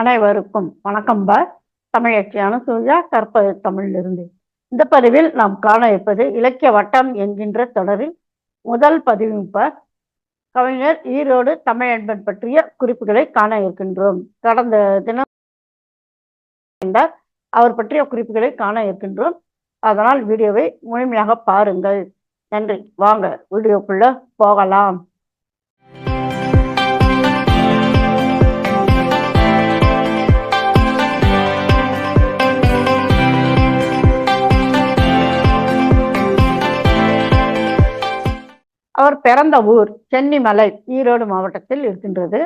அனைவருக்கும் வணக்கம் பா. தமிழச்சியான சூர்யா கற்பது தமிழிலிருந்து. இந்த பதிவில் நாம் காண இருப்பது இலக்கிய வட்டம் என்கின்ற தொடரில் முதல் பதிவு கவிஞர் ஈரோடு தமிழன்பன் பற்றிய குறிப்புகளை காண இருக்கின்றோம். கடந்த தினம் அவர் பற்றிய குறிப்புகளை காண இருக்கின்றோம். அதனால் வீடியோவை முழுமையாக பாருங்கள். நன்றி. வாங்க வீடியோக்குள்ள போகலாம். அவர் பிறந்த ஊர் சென்னிமலை ஈரோடு மாவட்டத்தில் இருக்கின்றது.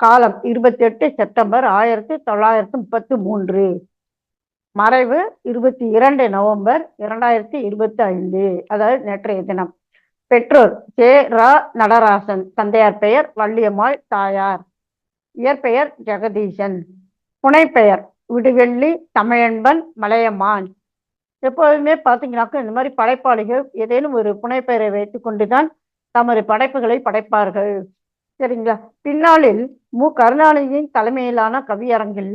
காலம் இருபத்தி எட்டு செப்டம்பர் ஆயிரத்தி தொள்ளாயிரத்தி முப்பத்தி மூன்று. மறைவு இருபத்தி இரண்டு நவம்பர் இரண்டாயிரத்தி இருபத்தி ஐந்து அதாவது நேற்றைய தினம். பெற்றோர் ஜே ரா. நடராசன் தந்தையார் பெயர் வள்ளியம்மாள் தாயார். இயற்பெயர் ஜெகதீசன். புனைப்பெயர் விடுவெள்ளி தமிழன்பன் மலையமான் எப்போதுமே பார்த்தீங்கன்னாக்கா இந்த மாதிரி படைப்பாளிகள் ஏதேனும் ஒரு புனைப்பெயரை வைத்து கொண்டுதான் தமது படைப்புகளை படைப்பார்கள். சரிங்களா? பின்னாளில் மு. கருணாநிதியின் தலைமையிலான கவியரங்கில்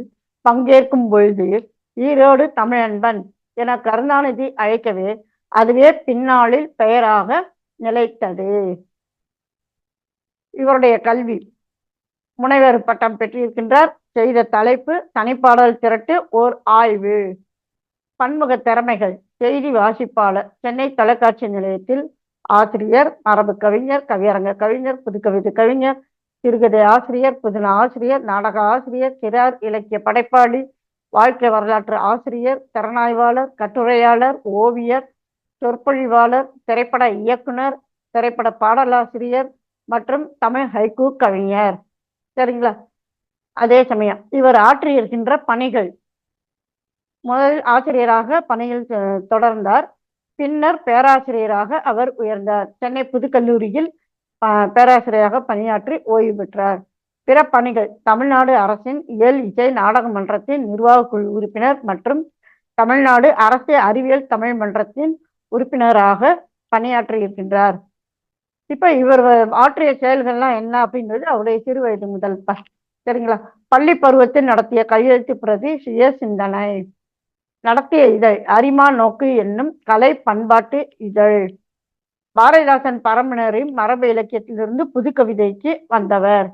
பங்கேற்கும் பொழுது ஈரோடு தமிழன்பன் என கருணாநிதி அழைக்கவே அதுவே பின்னாளில் பெயராக நிலைத்தது. இவருடைய கல்வி முனைவர் பட்டம் பெற்றிருக்கின்றார். செய்த தலைப்பு தனிப்பாடல் திரட்டு ஓர் ஆய்வு. பன்முக திறமைகள். செய்தி வாசிப்பாளர். சென்னை தொலைக்காட்சி நிலையத்தில் ஆசிரியர் மரபு கவிஞர் கவியரங்க கவிஞர் புதுக்கவிதை கவிஞர் சிறுகதை ஆசிரியர் புதின ஆசிரியர் நாடக ஆசிரியர் சிறார் இலக்கிய படைப்பாளி வாழ்க்கை வரலாற்று ஆசிரியர் திறனாய்வாளர் கட்டுரையாளர் ஓவியர் சொற்பொழிவாளர் திரைப்பட இயக்குனர் திரைப்பட பாடலாசிரியர் மற்றும் தமிழ் ஹைக்கூ கவிஞர். சரிங்களா? அதே சமயம் இவர் ஆற்றியிருக்கின்ற பணிகள். முதல் ஆசிரியராக பணியில் தொடர்ந்தார். பின்னர் பேராசிரியராக அவர் உயர்ந்தார். சென்னை புதுக்கல்லூரியில் பேராசிரியராக பணியாற்றி ஓய்வு பெற்றார். பிற பணிகள் தமிழ்நாடு அரசின் இயல் இசை நாடக மன்றத்தின் நிர்வாக குழு உறுப்பினர் மற்றும் தமிழ்நாடு அரசு அறிவியல் தமிழ் மன்றத்தின் உறுப்பினராக பணியாற்றி இருக்கின்றார். இப்ப இவர் ஆற்றிய செயல்கள்லாம் என்ன அப்படின்றது அவருடைய சிறு வயது முதல் ப- சரிங்களா? பள்ளி பருவத்தில் நடத்திய கையெழுத்து பிரதி சுய சிந்தனை. நடத்திய இதழ் அரிமா நோக்கு என்னும் கலை பண்பாட்டு இதழ். பாரதிதாசன் பரம்பினரின் மரபு இலக்கியத்திலிருந்து புது கவிதைக்கு வந்தவர்.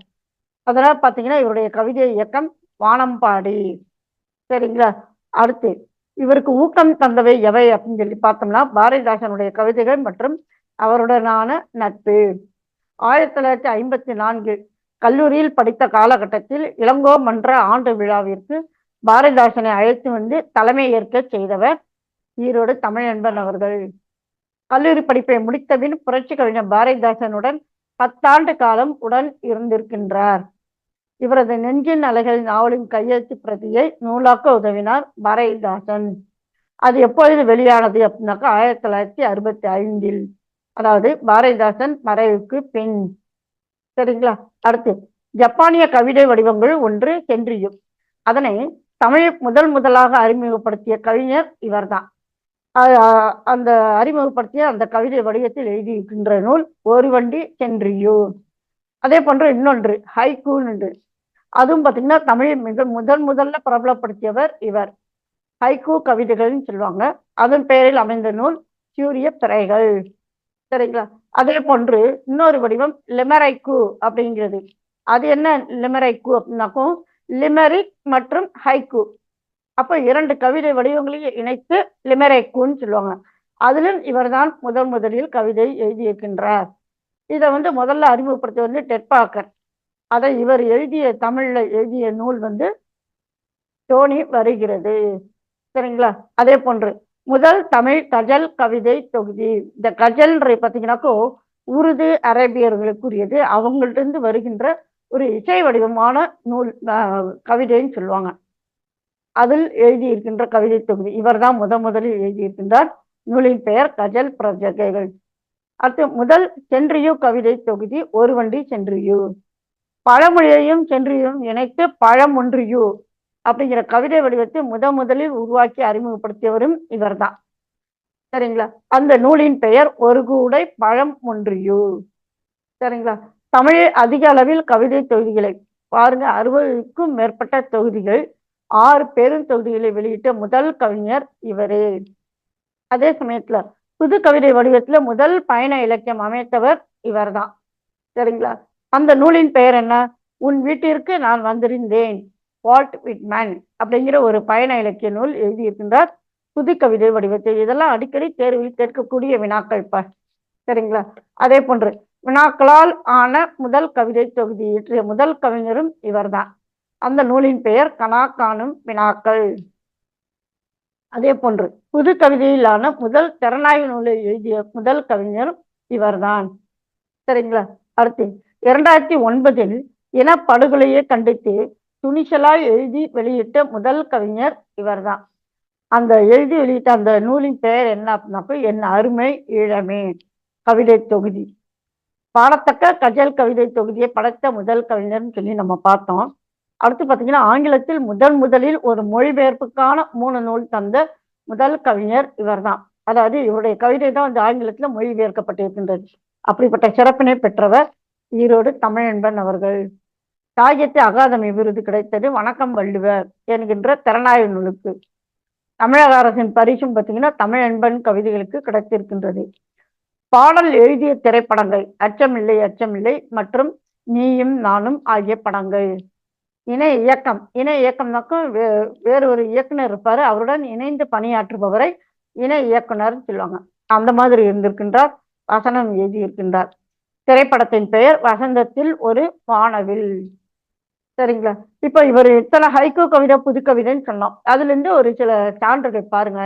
அதனால பார்த்தீங்கன்னா இவருடைய கவிதை இயக்கம் வானம்பாடி. சரிங்களா? அடுத்து இவருக்கு ஊக்கம் தந்தவை எவை அப்படின்னு சொல்லி பார்த்தோம்னா பாரதிதாசனுடைய கவிதைகள் மற்றும் அவருடனான நட்பு. ஆயிரத்தி தொள்ளாயிரத்தி ஐம்பத்தி நான்கு கல்லூரியில் படித்த காலகட்டத்தில் இளங்கோ மன்ற ஆண்டு விழாவிற்கு பாரதிதாசனை அழைத்து வந்து தலைமை ஏற்க செய்தவர் ஈரோடு தமிழ் அன்பன் அவர்கள். கல்லூரி படிப்பை முடித்தபின் புரட்சி கவிஞர் பாரதிதாசனுடன் பத்தாண்டு காலம் உடன் இருந்திருக்கின்றார். இவரது நெஞ்சின் அலைகள் நாவலின் கையெழுத்து பிரதியை நூலாக்க உதவினார் பாரதிதாசன். அது எப்பொழுது வெளியானது அப்படின்னாக்கா ஆயிரத்தி தொள்ளாயிரத்தி அறுபத்தி ஐந்தில். அதாவது பாரதிதாசன் மறைவுக்கு பின். சரிங்களா? அடுத்து ஜப்பானிய கவிதை வடிவங்கள் ஒன்று சென்றியும். அதனை தமிழ் முதல் முதலாக அறிமுகப்படுத்திய கவிஞர் இவர்தான். அந்த அறிமுகப்படுத்திய அந்த கவிதை வடிவத்தில் எழுதியிருக்கின்ற நூல் ஒரு வண்டி சென்றியூ. அதே போன்று இன்னொன்று ஹைக்கூன்னு அதுவும் பார்த்தீங்கன்னா தமிழை மிக முதன் முதல்ல பிரபலப்படுத்தியவர் இவர். ஹைகூ கவிதைகள்னு சொல்லுவாங்க. அதன் பெயரில் அமைந்த நூல் சூரிய திரைகள். சரிங்களா? அதே போன்று இன்னொரு வடிவம் லிமரைக்கு அப்படிங்கிறது. அது என்ன லிமரைக்கு அப்படின்னாக்கும் லிமெரிக் மற்றும் ஹைக்கூ. அப்போ இரண்டு கவிதை வடிவங்களையும் இணைத்து லிமெரைக்குன்னு சொல்லுவாங்க. அதிலும் இவர்தான் முதல் முதலில் கவிதை எழுதியிருக்கின்றார். இதை வந்து முதல்ல அறிமுகப்படுத்தி வந்து டெட்பாக்கர். அதை இவர் எழுதிய தமிழ்ல எழுதிய நூல் வந்து தோணி வருகிறது. சரிங்களா? அதே போன்று முதல் தமிழ் கஜல் கவிதை தொகுதி. இந்த கஜல்ன்ற பார்த்தீங்கன்னாக்கோ உருது அரேபியர்களுக்குரியது. அவங்கள்ட்ட இருந்து வருகின்ற ஒரு இசை வடிவமான நூல் கவிதைன்னு சொல்லுவாங்க. அதில் எழுதியிருக்கின்ற கவிதை தொகுதி. இவர்தான் முத முதலில் எழுதியிருக்கின்றார். நூலின் பெயர் கஜல் பிரஜகைகள் அடுத்து முதல் சென்றியு கவிதை தொகுதி ஒரு வண்டி சென்றியூ. பழமொழியையும் சென்றியும் இணைத்து பழமொன்றியு அப்படிங்கிற கவிதை வடிவத்தை முத முதலில் உருவாக்கி அறிமுகப்படுத்தியவரும் இவர்தான் சரிங்களா? அந்த நூலின் பெயர் ஒரு கூடை பழம் ஒன்றியு. சரிங்களா? தமிழில் அதிக அளவில் கவிதை தொகுதிகளை பாருங்க அறுபதுக்கும் மேற்பட்ட தொகுதிகள் ஆறு பெரும் தொகுதிகளை வெளியிட்ட முதல் கவிஞர் இவரே. அதே சமயத்துல புது கவிதை வடிவத்துல முதல் பயண இலக்கியம் அமைத்தவர் இவர்தான். சரிங்களா? அந்த நூலின் பெயர் என்ன? உன் வீட்டிற்கு நான் வந்திருந்தேன் வால்ட் விட்மேன் அப்படிங்கிற ஒரு பயண இலக்கிய நூல் எழுதியிருக்கின்றார் புது கவிதை வடிவத்தில். இதெல்லாம் அடிக்கடி தேர்வில் கேட்கக்கூடிய வினாக்கள் இப்ப சரிங்களா? அதே போன்று வினாக்களால் ஆன முதல் கவிதை தொகுதி இயற்றிய முதல் கவிஞரும் இவர்தான். அந்த நூலின் பெயர் கனா காணும் வினாக்கள். அதே போன்று புது கவிதையிலான முதல் திறனாய்வு நூலை எழுதிய முதல் கவிஞரும் இவர்தான். சரிங்களா? அடுத்து இரண்டாயிரத்தி ஒன்பதில் இனப்படுகொலையை கண்டித்து துணிச்சலாய் எழுதி வெளியிட்ட முதல் கவிஞர் இவர்தான். அந்த எழுதி வெளியிட்ட அந்த நூலின் பெயர் என்ன அப்படின்னாக்க என் அருமை ஈழமே கவிதை தொகுதி. பாடத்தக்க கஜல் கவிதை தொகுதியை படைத்த முதல் கவிஞர்னு சொல்லி நம்ம பார்த்தோம். அடுத்து பார்த்தீங்கன்னா ஆங்கிலத்தில் முதன் முதலில் ஒரு மொழிபெயர்ப்புக்கான மூணு நூல் தந்த முதல் கவிஞர் இவர்தான். அதாவது இவருடைய கவிதை தான் வந்து ஆங்கிலத்தில் மொழிபெயர்க்கப்பட்டிருக்கின்றது. அப்படிப்பட்ட சிறப்பினை பெற்றவர் ஈரோடு தமிழன்பன் அவர்கள். சாகித்ய அகாதமி விருது கிடைத்தது வணக்கம் வள்ளுவர் என்கின்ற திறனாய்வு நூலுக்கு. தமிழக அரசின் பரிசும் பார்த்தீங்கன்னா தமிழன்பன் கவிதைகளுக்கு கிடைத்திருக்கின்றது. பாடல் எழுதிய திரைப்படங்கள் அச்சமில்லை அச்சமில்லை மற்றும் நீயும் நானும் ஆகிய படங்கள். இணை இயக்கம் இணை இயக்கம்னாக்கும் வே வேறு ஒரு இயக்குனர் இருப்பாரு. அவருடன் இணைந்து பணியாற்றுபவரை இணை இயக்குனர் சொல்லுவாங்க. அந்த மாதிரி இருந்திருக்கின்றார் வசனம் எழுதியிருக்கின்றார். திரைப்படத்தின் பெயர் வசந்தத்தில் ஒரு வானவில். சரிங்களா? இப்ப இவர் இத்தனை ஹைகோ கவிதை புது கவிதைன்னு சொன்னோம். அதுல இருந்து ஒரு சில சான்றுகள் பாருங்க.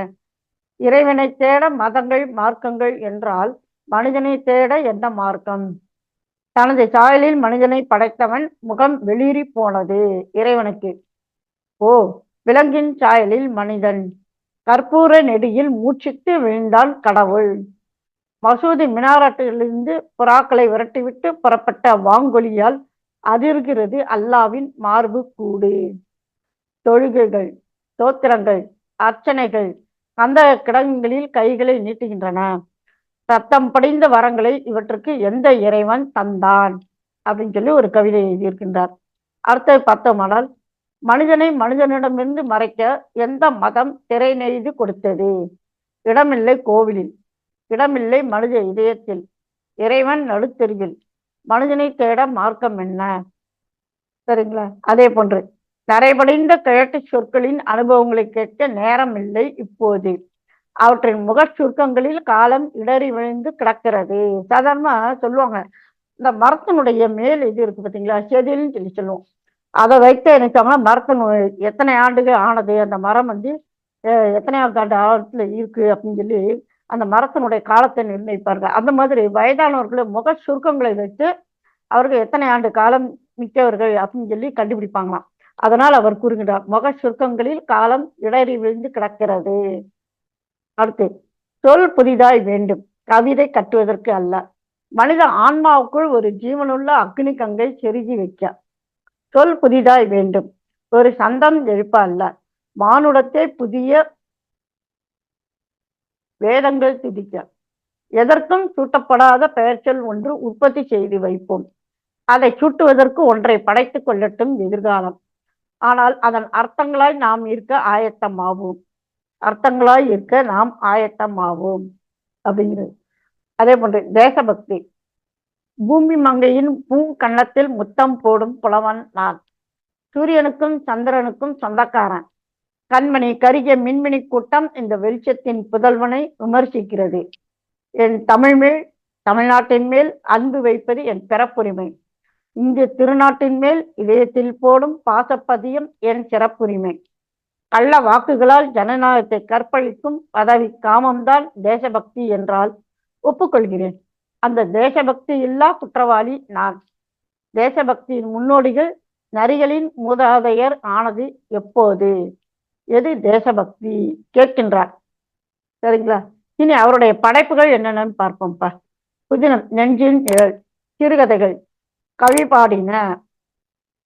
இறைவனை தேட மதங்கள் மார்க்கங்கள் என்றால் மனிதனை தேட என்ன மார்க்கம்? தனது சாயலில் மனிதனை படைத்தவன் முகம் வெளியேறி போனது இறைவனுக்கு. ஓ விலங்கின் சாயலில் மனிதன். கற்பூர நெடியில் மூச்சிட்டு விழுந்தான் கடவுள். மசூதி மினாராட்டிலிருந்து புறாக்களை விரட்டிவிட்டு புறப்பட்ட வாங்கொலியால் அதிர்கிறது அல்லாவின் மார்பு கூடு. தொழுகைகள் தோத்திரங்கள் அர்ச்சனைகள் அந்த கிடங்குகளில் கைகளை நீட்டுகின்றன. சத்தம் படிந்த வரங்களை இவற்றுக்கு எந்த இறைவன் தந்தான்? அப்படின்னு சொல்லி ஒரு கவிதை எழுதியிருக்கின்றார். அடுத்தது பார்த்தோமானால் மனிதனை மனிதனிடமிருந்து மறைக்க எந்த மதம் திரை நெய்து கொடுத்தது? இடமில்லை கோவிலில் இடமில்லை மனித இதயத்தில் இறைவன் நடுத்தெருவில் மனிதனை தேட மார்க்கம் என்ன? சரிங்களா? அதே போன்று நரைபடிந்த கிழட்டு சொற்களின் அனுபவங்களை கேட்க நேரம் இல்லை இப்போது. அவற்றின் முக சுருக்கங்களில் காலம் இடறி விழுந்து கிடக்கிறது. சாதாரணமா சொல்லுவாங்க இந்த மரத்தினுடைய மேல் இது இருக்கு பார்த்தீங்களா செதில்னு சொல்லி சொல்லுவோம். அதை வைத்து நினைச்சாங்கன்னா மரத்தின் எத்தனை ஆண்டுகள் ஆனது அந்த மரம் வந்து எத்தனை ஆண்டு ஆழத்தில் இருக்கு அப்படின்னு சொல்லி அந்த மரத்தினுடைய காலத்தை நிர்ணயிப்பார்கள். அந்த மாதிரி வயதானவர்களை முக சுருக்கங்களை வைத்து அவர்கள் எத்தனை ஆண்டு காலம் மிக்கவர்கள் அப்படின்னு சொல்லி கண்டுபிடிப்பாங்களாம். அதனால் அவர் கூறுகின்றார் முக சுருக்கங்களில் காலம் இடறி விழுந்து கிடக்கிறது. அடுத்து சொல் புதிதாய் வேண்டும். கவிதை கட்டுவதற்கு அல்ல. மனித ஆன்மாவுக்குள் ஒரு ஜீவனுள்ள அக்னி கங்கை செருகி வைக்க. சொல் புதிதாய் வேண்டும். ஒரு சந்தம் எழுப்ப அல்ல. மானுடத்தை புதிய வேதங்கள் துதிக்க. எதற்கும் சூட்டப்படாத பெயர்ச்சொல் ஒன்று உற்பத்தி செய்து வைப்போம். அதை சூட்டுவதற்கு ஒன்றை படைத்துக் கொள்ளட்டும் எதிர்காலம். ஆனால் அதன் அர்த்தங்களாய் நாம் இருக்க ஆயத்தமாவோம். அர்த்தங்களாய் இருக்க நாம் ஆயத்தமாவோம் அப்படிங்கிறது. அதே போன்று தேசபக்தி. பூமி மங்கையின் பூ கண்ணத்தில் முத்தம் போடும் புலவன் நான். சூரியனுக்கும் சந்திரனுக்கும் சொந்தக்காரன். கண்மணி கருகிய மின்மினி கூட்டம் இந்த வெளிச்சத்தின் புதல்வனை விமர்சிக்கிறது. என் தமிழ் மேல் தமிழ்நாட்டின் மேல் அன்பு வைப்பது என் பிறப்புரிமை. இங்கு திருநாட்டின் மேல் இதயத்தில் போடும் பாசப்பதியம் என் சிறப்புரிமை. கள்ள வாக்குகளால் ஜனநாயகத்தை கற்பழிக்கும் பதவி காமம்தான் தேசபக்தி என்றால் ஒப்புக்கொள்கிறேன். அந்த தேசபக்தி இல்லா குற்றவாளி நான். தேசபக்தியின் முன்னோடிகள் நரிகளின் மூதாதையர் ஆனது எப்போது? எது தேசபக்தி? கேட்கின்றார். சரிங்களா? இனி அவருடைய படைப்புகள் என்னென்னு பார்ப்போம்ப்பா. புதினம் நெஞ்சின் நிழல் சிறுகதைகள். கவி பாடின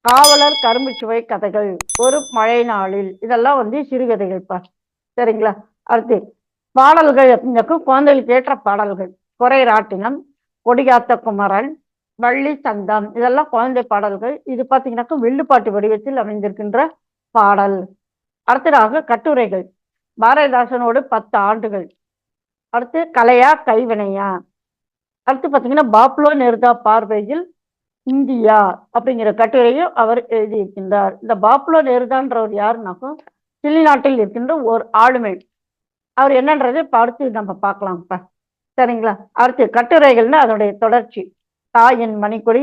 காவலர் கரும்பு சுவை கதைகள் ஒரு மழை நாளில். இதெல்லாம் வந்து சிறுகதைகள் பா. சரிங்களா? அடுத்து பாடல்கள் அப்படின்னாக்கும் குழந்தைகளுக்கு ஏற்ற பாடல்கள். குறை ராட்டினம் கொடிகாத்த குமரன் வள்ளி சந்தம் இதெல்லாம் குழந்தை பாடல்கள். இது பார்த்தீங்கன்னாக்கா வில்லுப்பாட்டு வடிவத்தில் அமைந்திருக்கின்ற பாடல். அடுத்ததாக கட்டுரைகள். பாரதிதாசனோடு பத்து ஆண்டுகள். அடுத்து கலையா கைவினையா. அடுத்து பார்த்தீங்கன்னா பாப்லோ நெருதா பார்வையில் இந்தியா அப்படிங்கிற கட்டுரையும் அவர் எழுதியிருக்கின்றார். இந்த பாப்புலோ நேருதான்றவர் யாருனாக்கும் சில்லி நாட்டில் இருக்கின்ற ஒரு ஆளுமை அவர் என்னன்றதை பார்த்து அடுத்து நம்ம பார்க்கலாம் இப்ப சரிங்களா? அடுத்து கட்டுரைகள்னு அதனுடைய தொடர்ச்சி. தாயின் மணிக்கொடி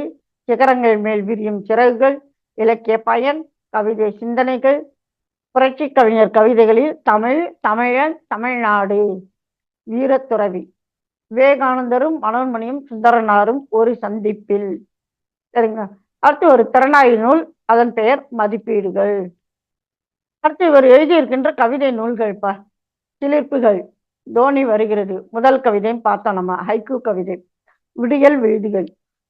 சிகரங்கள் மேல் விரியும் சிறகுகள் இலக்கிய பயன் கவிதை சிந்தனைகள் புரட்சி கவிஞர் கவிதைகளில் தமிழ் தமிழன் தமிழ்நாடு வீரத்துறவி. விவேகானந்தரும் மனோன்மணியும் சுந்தரனாரும் ஒரு சந்திப்பில். சரிங்களா? அடுத்து ஒரு திறனாய்வு நூல் அதன் பெயர் மதிப்பீடுகள். அடுத்து இவர் எழுதியிருக்கின்ற கவிதை நூல்கள் பா சிலிர்ப்புகள். தோனி வருகிறது. முதல் கவிதையும் பார்த்தோம் நம்ம ஹைக்கூ கவிதை. விடியல் விழுதுகள்.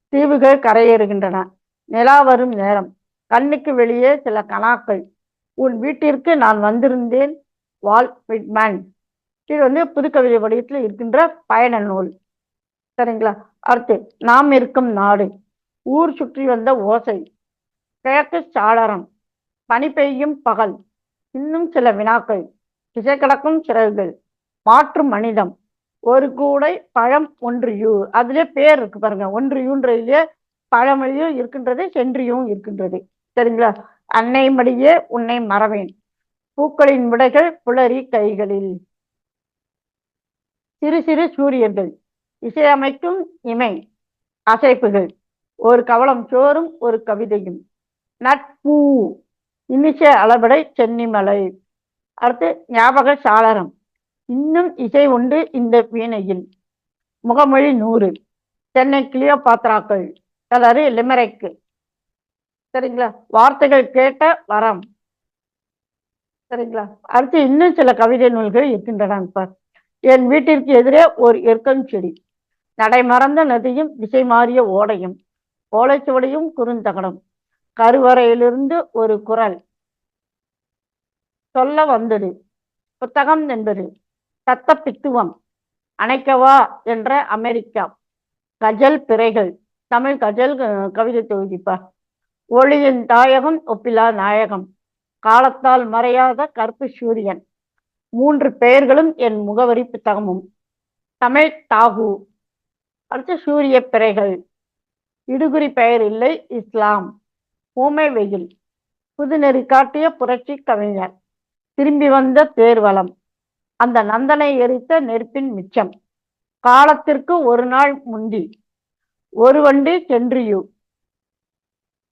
தீவுகள் கரையேறுகின்றன. நிலா வரும் நேரம். கண்ணுக்கு வெளியே சில கணாக்கள் உன் வீட்டிற்கு நான் வந்திருந்தேன் வால் விட்மேன். இது வந்து புதுக்கவிதை வடிவத்தில் இருக்கின்ற பயண நூல். சரிங்களா? அடுத்து நாம் இருக்கும் நாடு. ஊர் சுற்றி வந்த ஓசை. கிழக்கு சாளரம். பனி பெய்யும் பகல். இன்னும் சில வினாக்கள். திசை கிடக்கும் சிறகுகள். மாற்று மனிதம். ஒரு கூடை பழம் ஒன்று யூ. அதுலயே பேர் இருக்கு பாருங்க. ஒன்று ஒன்றியூன்றதுலயே பழமொழியும் இருக்கின்றது சென்றியும் இருக்கின்றது. சரிங்களா? அன்னை மடியே உன்னை மறவேன். பூக்களின் விடைகள் புலரி கைகளில். சிறு சிறு சூரியர்கள். இசையமைக்கும் இமை. அசைப்புகள். ஒரு கவளம் சோறும் ஒரு கவிதையும். நட்பூ. இனிச்ச அளபடை சென்னிமலை. அடுத்து ஞாபக சாளரம். இன்னும் இசை உண்டு இந்த வீணையில். முகமொழி நூறு. சென்னை கிளியோ பாத்திராக்கள் கலரு லிமரைக்கு சரிங்களா? வார்த்தைகள் கேட்ட வரம். சரிங்களா? அடுத்து இன்னும் சில கவிதை நூல்கள் இருக்கின்றன சார். என் வீட்டிற்கு எதிரே ஒரு எருக்கம் செடி. நடைமறந்த நதியும் திசை மாறிய ஓடையும். ஓலைச்சுவடியும் குறுந்தகடம். கருவறையிலிருந்து ஒரு குரல். சொல்ல வந்தது. புத்தகம் என்பது. சத்த பித்துவம் அணைக்கவா என்ற அமெரிக்கா. கஜல் பிறைகள். தமிழ் கஜல் கவிதை தொகுதிப்பா. ஒளியின் தாயகம் ஒப்பிலா நாயகம். காலத்தால் மறையாத கருப்பு சூரியன். மூன்று பெயர்களும் என் முகவரி புத்தகமும். தமிழ் தாகு. அடுத்து சூரிய பிறைகள். இடுகுறி பெயர் இல்லை இஸ்லாம். ஊமை வெயில். புதுநெறி காட்டிய புரட்சி கவிஞர். திரும்பி வந்த தேர்வலம் அந்த நந்தனை எரித்த நெருப்பின் மிச்சம். காலத்திற்கு ஒரு நாள் முந்தி. ஒரு வண்டி சென்றியு.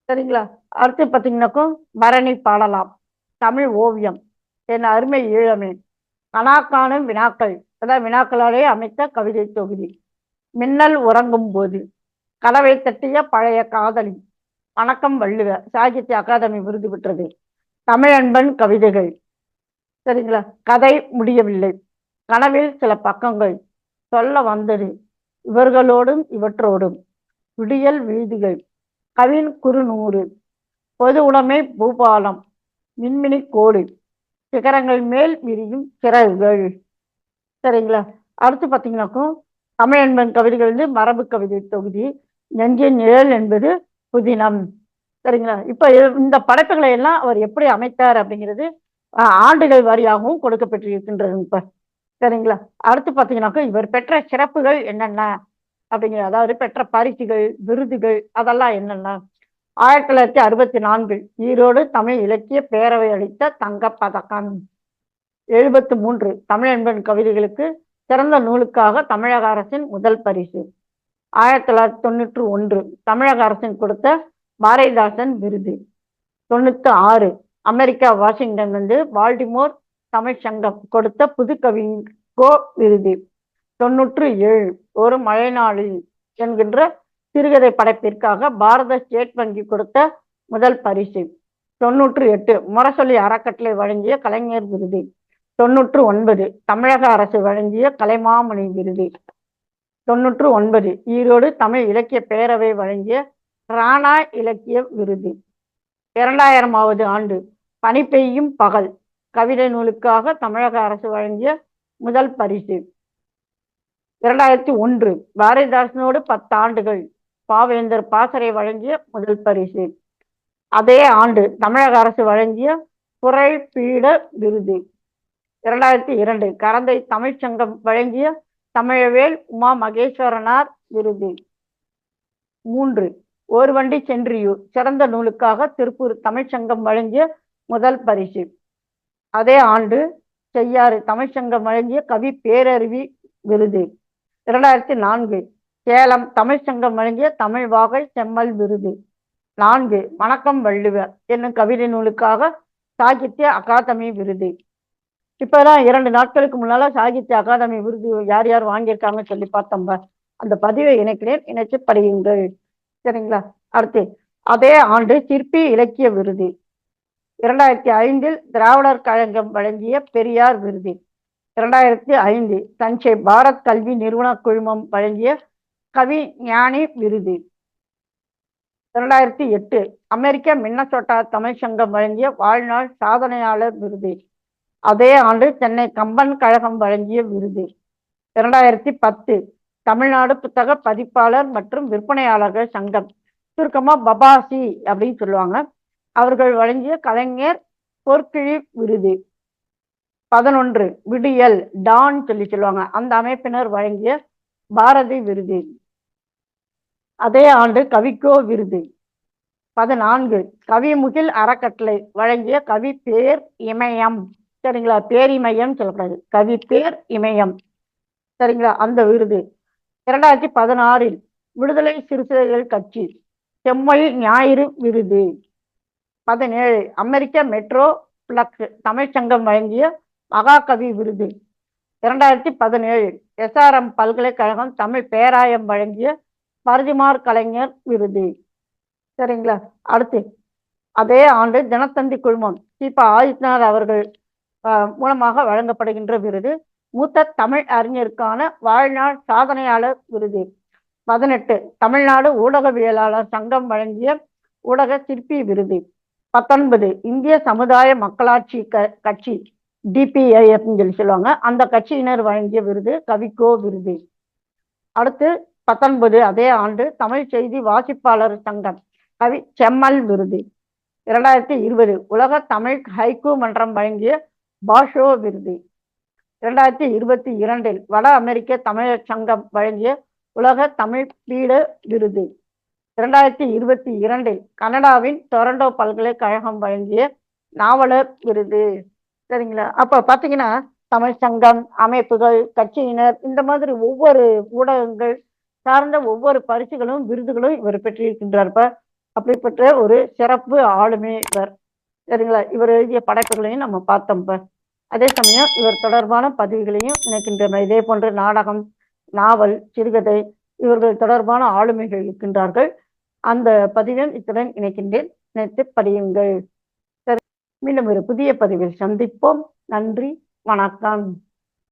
சரிங்களா? அடுத்து பார்த்தீங்கன்னாக்கும் பரணி பாடலாம். தமிழ் ஓவியம். என் அருமை ஈழமே. கணாக்கானும் வினாக்கள். அதான் வினாக்களாலே அமைத்த கவிதை தொகுதி. மின்னல் உறங்கும் போது. கதவை தட்டிய பழைய காதலி. வணக்கம் வள்ளுவ. சாகித்ய அகாதமி விருது பெற்றது. தமிழன்பன் கவிதைகள். சரிங்களா? கதை முடியவில்லை. கனவில் சில பக்கங்கள். சொல்ல வந்தது. இவர்களோடும் இவற்றோடும். விடியல் வீதிகள். கவின் குறுநூறு. பொது உடைமை பூபாலம். மின்மினி கோடு. சிகரங்கள் மேல் விரியும் சிறகுகள். சரிங்களா? அடுத்து பார்த்தீங்கன்னாக்கும் தமிழன்பன் கவிதைகள் வந்து மரபு கவிதை தொகுதி. நெஞ்சின் நிழல் என்பது புதினம். சரிங்களா? இப்ப இந்த படைப்புகளை எல்லாம் அவர் எப்படி அமைத்தார் அப்படிங்கிறது ஆண்டுகள் வாரியாகவும் கொடுக்கப்பட்டிருக்கின்றது இப்ப. சரிங்களா? அடுத்து பார்த்தீங்கன்னாக்கா இவர் பெற்ற சிறப்புகள் என்னென்ன அப்படிங்கிற அதாவது பெற்ற பரிசுகள் விருதுகள் அதெல்லாம் என்னென்ன? ஆயிரத்தி தொள்ளாயிரத்தி அறுபத்தி நான்கில் ஈரோடு தமிழ் இலக்கிய பேரவை அளித்த தங்க பதக்கம் எழுபத்து மூன்று தமிழ் என்பன் கவிதைகளுக்கு சிறந்த நூலுக்காக தமிழக அரசின் முதல் பரிசு. ஆயிரத்தி தொள்ளாயிரத்தி தொண்ணூற்று ஒன்று தமிழக அரசின் கொடுத்த பாரதிதாசன் விருது. தொண்ணூத்தி ஆறு அமெரிக்கா வாஷிங்டன் வந்து பால்டிமோர் தமிழ் சங்கம் கொடுத்த புது கோ விருது. தொன்னூற்று ஏழு ஒரு மழை நாளில் என்கின்ற சிறுகதை படைப்பிற்காக பாரத ஸ்டேட் வங்கி கொடுத்த முதல் பரிசு. தொன்னூற்று எட்டு முரசொலி அறக்கட்டளை வழங்கிய கலைஞர் விருது. தொன்னூற்று ஒன்பது தமிழக அரசு வழங்கிய கலைமாமணி விருது. தொன்னூற்று ஒன்பது. ஈரோடு தமிழ் இலக்கிய பேரவை வழங்கிய ராணா இலக்கிய விருது. இரண்டாயிரமாவது ஆண்டு பனி பெய்யும் பகல் கவிதை நூலுக்காக தமிழக அரசு வழங்கிய முதல் பரிசு. இரண்டாயிரத்தி ஒன்று பாரதிதாசனோடு பத்தாண்டுகள் பாவேந்தர் பாசறை வழங்கிய முதல் பரிசு. அதே ஆண்டு தமிழக அரசு வழங்கிய குரல் பீட விருது. இரண்டாயிரத்தி இரண்டு கரந்தை தமிழ்ச்சங்கம் வழங்கிய தமிழவேல் உமா மகேஸ்வரனார் விருது. மூன்று. ஒரு வண்டி சென்றியூர். சிறந்த நூலுக்காக திருப்பூர் தமிழ்ச்சங்கம் வழங்கிய முதல் பரிசு. அதே ஆண்டு செய்யாறு தமிழ்ச்சங்கம் வழங்கிய கவி பேரருவி விருது. இரண்டாயிரத்தி நான்கு. சேலம் தமிழ்ச்சங்கம் வழங்கிய தமிழ் வாகை செம்மல் விருது. நான்கு. வணக்கம் வள்ளுவர் என்னும் கவிதை நூலுக்காக சாகித்ய அகாதமி விருது. இப்பதான் இரண்டு நாட்களுக்கு முன்னால சாகித்ய அகாதமி விருது யார் யார் வாங்கியிருக்காங்கன்னு சொல்லி பார்த்தோம்ப அந்த பதிவை இணைக்கிறேன். இணைச்சு படியுங்கள் சரிங்களா? அடுத்து அதே ஆண்டு சிற்பி இலக்கிய விருது. இரண்டாயிரத்தி ஐந்தில் திராவிடர் கழகம் வழங்கிய பெரியார் விருது. இரண்டாயிரத்தி ஐந்து தஞ்சை பாரத் கல்வி நிறுவன குழுமம் வழங்கிய கவி ஞானி விருது. இரண்டாயிரத்தி எட்டு அமெரிக்க மின்னசோட்டா தமிழ் சங்கம் வழங்கிய வாழ்நாள் சாதனையாளர் விருது. அதே ஆண்டு சென்னை கம்பன் கழகம் வழங்கிய விருது. இரண்டாயிரத்தி பத்து தமிழ்நாடு புத்தக பதிப்பாளர் மற்றும் விற்பனையாளர்கள் சங்கம். சுருக்கமா பபாசி அப்படின்னு சொல்லுவாங்க. அவர்கள் வழங்கிய கலைஞர் பொற்கிழி விருது. பதினொன்று விடியல் டான் சொல்லி சொல்லுவாங்க. அந்த அமைப்பினர் வழங்கிய பாரதி விருது. அதே ஆண்டு கவிக்கோ விருது. பதினான்கு கவிமுகில் அறக்கட்டளை வழங்கிய கவி பேர் இமயம். சரிங்களா? பேரிமயம் சொல்லக்கூடாது கவி பேர் இமயம். சரிங்களா? அந்த விருது. இரண்டாயிரத்தி பதினாறில் விடுதலை சிறுத்தைகள் கட்சி. செம்மல் ஞாயிறு விருது. பதினேழு அமெரிக்க மெட்ரோ பிளக்ஸ் தமிழ்ச்சங்கம் வழங்கிய மகாகவி விருது. இரண்டாயிரத்தி பதினேழு எஸ்ஆர்எம் பல்கலைக்கழகம் தமிழ் பேராயம் வழங்கிய பரதிமார் கலைஞர் விருது. சரிங்களா? அடுத்து அதே ஆண்டு தினத்தந்தி குழுமம். சீபா ஆதித்யநாத் அவர்கள் மூலமாக வழங்கப்படுகின்ற விருது. மூத்த தமிழ் அறிஞருக்கான வாழ்நாள் சாதனையாளர் விருது. பதினெட்டு தமிழ்நாடு ஊடகவியலாளர் சங்கம் வழங்கிய ஊடக சிற்பி விருது. பத்தொன்பது இந்திய சமுதாய மக்களாட்சி க கட்சி டிபிஐஎஃப்னு சொல்லி சொல்லுவாங்க. அந்த கட்சியினர் வழங்கிய விருது கவிக்கோ விருது. அடுத்து பத்தொன்பது அதே ஆண்டு தமிழ் செய்தி வாசிப்பாளர் சங்கம் கவி செம்மல் விருது. இரண்டாயிரத்தி இருபது உலக தமிழ் ஹைக்கூ மன்றம் வழங்கிய பாஷோ விருது. இரண்டாயிரத்தி இருபத்தி இரண்டில் வட அமெரிக்க தமிழர் சங்கம் வழங்கிய உலக தமிழ் பீட விருது. இரண்டாயிரத்தி இருபத்தி இரண்டில் கனடாவின் டொரண்டோ பல்கலைக்கழகம் வழங்கிய நாவலர் விருது. சரிங்களா? அப்ப பாத்தீங்கன்னா தமிழ் சங்கம் அமைப்புகள் கட்சியினர் இந்த மாதிரி ஒவ்வொரு ஊடகங்கள் சார்ந்த ஒவ்வொரு பரிசுகளும் விருதுகளும் இவர் பெற்றிருக்கின்றார்ப்ப அப்படிப்பட்ட ஒரு சிறப்பு ஆளுமை இவர். சரிங்களா? இவர் எழுதிய படைப்புகளையும் நம்ம பார்த்தோம்ப்ப அதே சமயம் இவர் தொடர்பான பதிவுகளையும் இணைக்கின்றனர் இதே போன்று நாடகம் நாவல் சிறுகதை இவர்கள் தொடர்பான ஆளுமைகள் இருக்கின்றார்கள். அந்த பதிவில் இத்துடன் இணைக்கின்றேன். நினைத்து படியுங்கள். சரி மீண்டும் ஒரு புதிய பதிவில் சந்திப்போம். நன்றி வணக்கம்.